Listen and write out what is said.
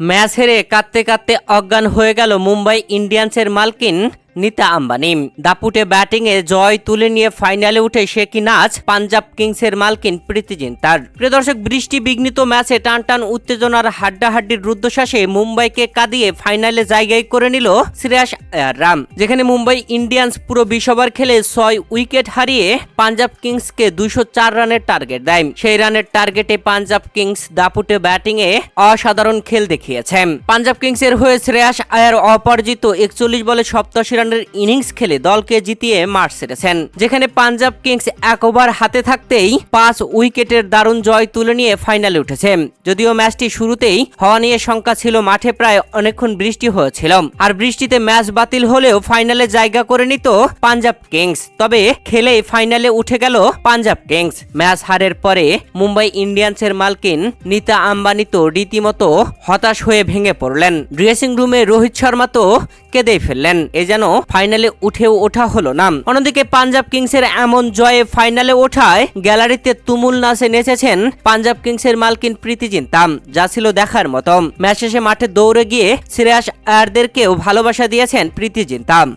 Match হেরে কাঁদতে কাঁদতে অজ্ঞান হয়ে গেল মুম্বাই ইন্ডিয়ান্সের মালকিন। নিতা আম্বানি। দাপুটে ব্যাটিংয়ে জয় তুলে নিয়ে ফাইনালে উঠে সে কি নাচ? পাঞ্জাব কিংসের মালকিন প্রীতি জিন্তার। প্রিয় দর্শক, বৃষ্টি বিঘ্নিত ম্যাচে টান টান উত্তেজনার হাড্ডাহাড্ডির রুদ্ধশ্বাসে মুম্বাইকে কাঁদিয়ে ফাইনালে জায়গায় করে নিল শ্রেয়াস রাম যেখানে মুম্বাই ইন্ডিয়ান্স পুরো বিশ ওভার খেলে ছয় উইকেট হারিয়ে পাঞ্জাব কিংসকে দুইশো চার রানের টার্গেট দেয়। সেই রানের টার্গেটে পাঞ্জাব কিংস দাপুটে ব্যাটিংয়ে অসাধারণ খেল দেখিয়েছে। পাঞ্জাব কিংসের হয়ে শ্রেয়াস আয়ার অপরাজিত একচল্লিশ বলে সপ্তাশি রানের ইনিংস খেলে দলকে জিতিয়ে মাঠ সেরেছেন, যেখানে পাঞ্জাব কিংস এক ওভার হাতে থাকতেই পাঁচ উইকেটের দারুণ জয় তুলে নিয়ে ফাইনালে উঠেছে। যদিও ম্যাচটি শুরুতেই হওয়া নিয়ে শঙ্কা ছিল, মাঠে প্রায় অনেকক্ষণ বৃষ্টি হয়েছিল। আর বৃষ্টিতে ম্যাচ বাতিল হলেও ফাইনালে জায়গা করে নিত পাঞ্জাব কিংস। তবে খেলে ফাইনালে উঠে গেল পাঞ্জাব কিংস। ম্যাচ হারের পরে মুম্বাই ইন্ডিয়ান্সের মালকিন নিতা আম্বানি তো রীতিমতো হতাশ হয়ে ভেঙে পড়লেন। ড্রেসিং রুমে রোহিত শর্মা তো কেঁদেই ফেললেন? এ যেন ফাইনালে উঠেও ওঠা হলো না। অন্যদিকে পাঞ্জাব কিংসের এমন জয়ে ফাইনালে ওঠায় গ্যালারিতে তুমুল নাচে নেচেছেন পাঞ্জাব কিংসের মালকিন প্রীতি তাম যা ছিল দেখার মতো। ম্যাচ শেষে মাঠে দৌড়ে গিয়ে শ্রেয়াস আয়ারদেরকেও ভালোবাসা দিয়েছেন প্রীতি জিন্তাম